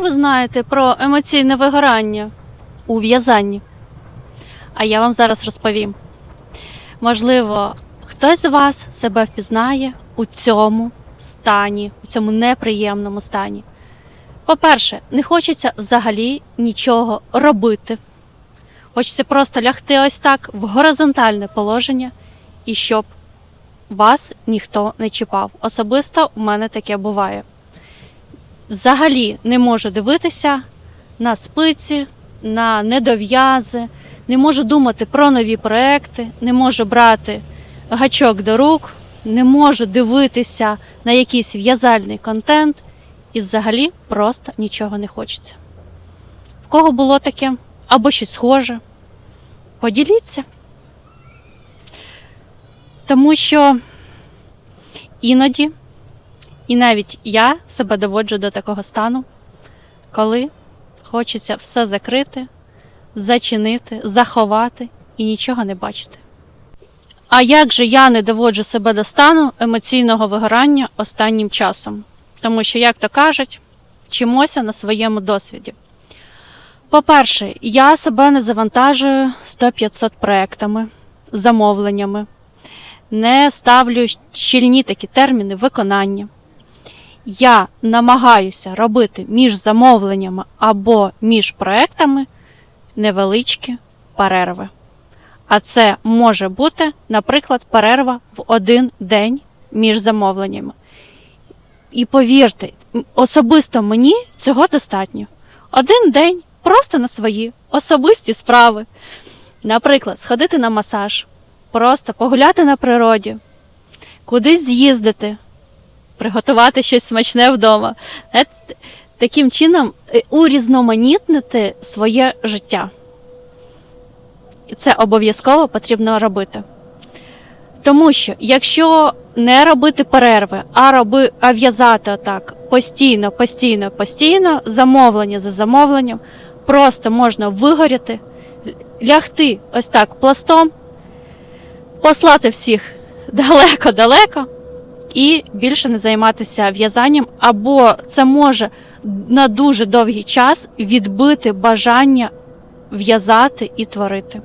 Ви знаєте про емоційне вигорання у в'язанні. А я вам зараз розповім. Можливо, хтось з вас себе впізнає у цьому стані, у цьому неприємному стані. По-перше, не хочеться взагалі нічого робити. Хочеться просто лягти ось так в горизонтальне положення і щоб вас ніхто не чіпав. Особисто у мене таке буває. Взагалі не можу дивитися на спиці, на недов'язи, не можу думати про нові проекти, не можу брати гачок до рук, не можу дивитися на якийсь в'язальний контент, і взагалі просто нічого не хочеться. В кого було таке або щось схоже, поділіться. Тому що іноді, і навіть я себе доводжу до такого стану, коли хочеться все закрити, зачинити, заховати і нічого не бачити. А як же я не доводжу себе до стану емоційного вигорання останнім часом? Тому що, як то кажуть, вчимося на своєму досвіді. По-перше, я себе не завантажую 100-500 проектами, замовленнями, не ставлю щільні такі терміни виконання. Я намагаюся робити між замовленнями або між проектами невеличкі перерви. А це може бути, наприклад, перерва в один день між замовленнями. І повірте, особисто мені цього достатньо. Один день просто на свої особисті справи. Наприклад, сходити на масаж, просто погуляти на природі, кудись з'їздити, приготувати щось смачне вдома. Е, Таким чином е, урізноманітнити своє життя. І це обов'язково потрібно робити. Тому що якщо не робити перерви, а роби, а в'язати отак постійно, постійно, постійно, замовлення за замовленням, просто можна вигоріти, лягти ось так пластом, послати всіх далеко-далеко і більше не займатися в'язанням, або це може на дуже довгий час відбити бажання в'язати і творити.